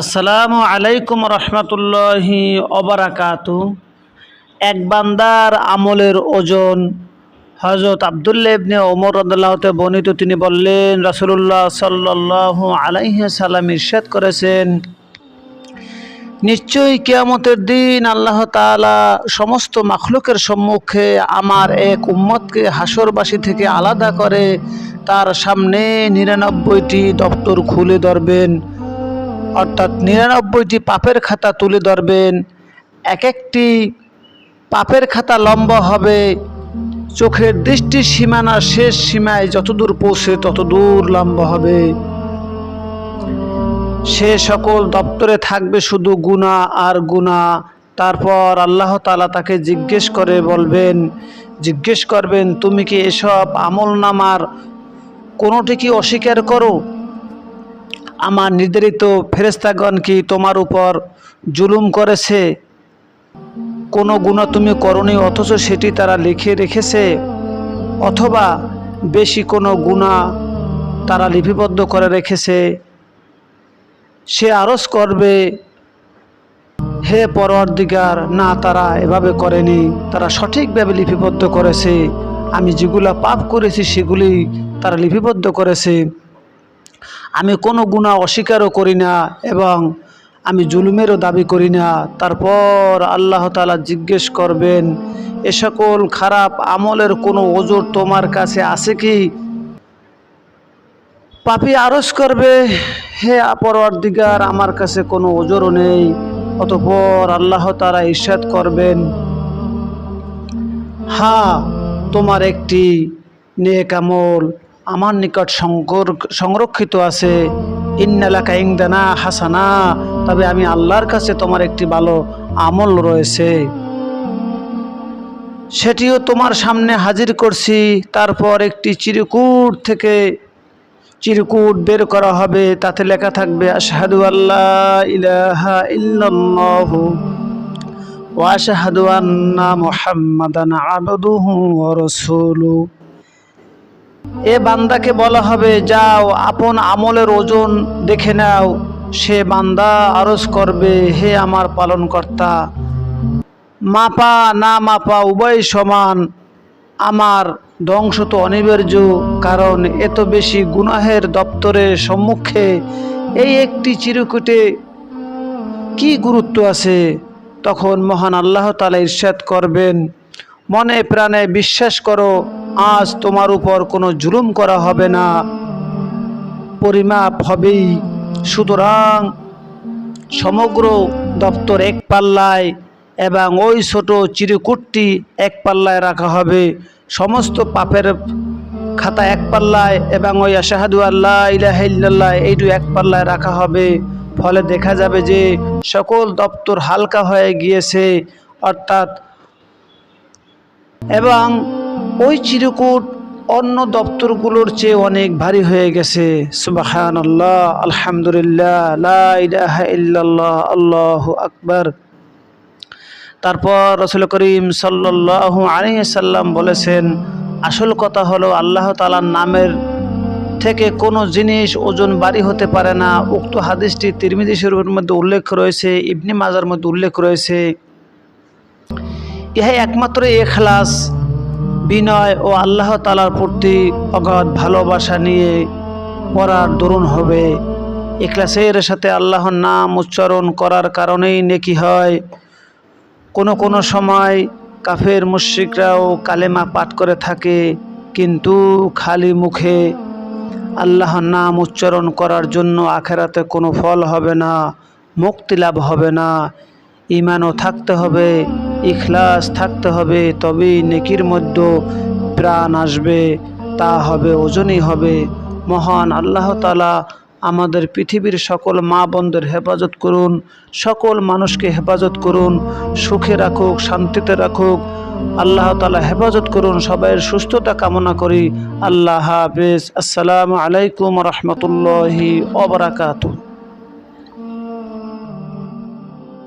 আসসালামু আলাইকুম রহমতুল্লাহি অবরাকাত এক বান্দার আমলের ওজন হজরত আবদুল্লাহ ইবনে ওমর রদাল্লাহতে বর্ণিত, তিনি বললেন, রাসুলুল্লাহ সাল্লাহ আলাইহি সাল্লাম ইরশাদ করেছেন, নিশ্চয়ই কেয়ামতের দিন আল্লাহ তাআলা সমস্ত মাখলুকের সম্মুখে আমার এক উম্মতকে হাসরবাসী থেকে আলাদা করে তার সামনে নিরানব্বইটি দপ্তর খুলে ধরবেন। অর্থাৎ নিরানব্বইটি পাপের খাতা তুলে ধরবেন। এক একটি পাপের খাতা লম্বা হবে। চোখের দৃষ্টির সীমানার শেষ সীমায় যতদূর পৌঁছে ততদূর লম্বা হবে। সে সকল দপ্তরে থাকবে শুধু গুণা আর গুণা তারপর আল্লাহ তালা তাকে জিজ্ঞেস করে বলবেন, জিজ্ঞেস করবেন, তুমি কি এসব আমল নামার কোনোটি কি অস্বীকার করো? আমার নির্ধারিত ফেরেস্তাগণ কি তোমার উপর জুলুম করেছে? কোনো গুণা তুমি করনি, অথচ সেটি তারা লিখে রেখেছে? অথবা বেশি কোনো গুণা তারা লিপিবদ্ধ করে রেখেছে? সে আরজ করবে, হে পরওয়ারদিগার, না তারা এভাবে করেনি, তারা সঠিকভাবে লিপিবদ্ধ করেছে। আমি যেগুলা পাপ করেছি, সেগুলি তারা লিপিবদ্ধ করেছে। আমি কোনো গুণা অস্বীকারও করি না এবং আমি জুলুমেরও দাবি করি না। তারপর আল্লাহ তালা জিজ্ঞেস করবেন, এ সকল খারাপ আমলের কোনো ওজোর তোমার কাছে আছে কি? পাপি আরজ করবে, হে দিগার আমার কাছে কোনো ওজোরও নেই। অতপর আল্লাহ তারা ইরশাদ করবেন হা তোমার একটি নেক আমল আমার নিকট সংরক্ষিত আছে। ইন্নালাকা ইংদানা হাসানা। তবে আমি আল্লাহর কাছে তোমার একটি ভালো আমল রয়েছে। সেটিও তোমার সামনে হাজির করছি। তারপর একটি চিরকুট থেকে চিরকুট বের করা হবে। তাতে লেখা থাকবে, আশহাদু আল্লাহ ইলাহা ইল্লাল্লাহু ওয়া আশহাদু আন্না মুহাম্মাদান আবদুহু ওয়া রাসূলুহু। এ বান্দাকে বলা হবে, যাও, আপন আমলের ওজন দেখে নাও। সে বান্দা আরজ করবে, হে আমার পালনকর্তা। মাপা না মাপা উভয় সমান। আমার ধ্বংস তো অনিবার্য, কারণ এত বেশি গুনাহের দপ্তরের সম্মুখে। এই একটি চিরকুটে কি গুরুত্ব আছে? তখন মহান আল্লাহ তালা ইরশাদ করবেন, মনে প্রাণে বিশ্বাস করো আজ তোমার উপর কোনো জুলুম করা হবে না। পরিমাপ হবেই। সুতরাং সমগ্র দপ্তর এক পাল্লায় এবং ওই ছোট চিরকুটটি এক পাল্লায় রাখা হবে। সমস্ত পাপের খাতা এক পাল্লায় এবং ওই আশাহাদু আল্লাহ ইলাহিল্লাহ এইটু এক পাল্লায় রাখা হবে। ফলে দেখা যাবে যে সকল দপ্তর হালকা হয়ে গিয়েছে। অর্থাৎ এবং ওই চিরকুট অন্য দপ্তরগুলোর চেয়ে অনেক ভারী হয়ে গেছে। সুবাহান আল্লাহ আলহামদুলিল্লাহ আল্লাহু আকবার। তারপর রসুল করিম সাল্লাহ আলিয়াল্লাম বলেছেন, আসল কথা হলো আল্লাহ তালার নামের থেকে কোনো জিনিস ওজন বাড়ি হতে পারে না। উক্ত হাদিসটি তিরমিদি শরীফের মধ্যে উল্লেখ রয়েছে, ইবনি মাজার মধ্যে উল্লেখ রয়েছে। ইহাই একমাত্র এখলাস। বিনয় ও আল্লাহ তালার প্রতি অগাধ ভালোবাসা নিয়ে পড়ার দরুন হবে। এখলাসের সাথে আল্লাহর নাম উচ্চারণ করার কারণেই নেকি হয়। কোনো কোনো সময় কাফের মুশ্রিকরাও কালেমা পাঠ করে থাকে, কিন্তু খালি মুখে আল্লাহর নাম উচ্চারণ করার জন্য আখেরাতে কোনো ফল হবে না, মুক্তি লাভ হবে না। ইমানও থাকতে হবে। ইখলাস থাকতে হবে, তবেই নেকির মধ্যে প্রাণ আসবে, তা হবে, ওজনই হবে। মহান আল্লাহ তালা আমাদের পৃথিবীর সকল মা বোনদের হেফাজত করুন, সকল মানুষকে হেফাজত করুন, সুখে রাখুক, শান্তিতে রাখুক। আল্লাহ তালা হেফাজত করুন, সবাইয়ের সুস্থতা কামনা করি। আল্লাহ হাফেজ। আসসালামু আলাইকুম রহমতুল্লাহি ওবরাকাতু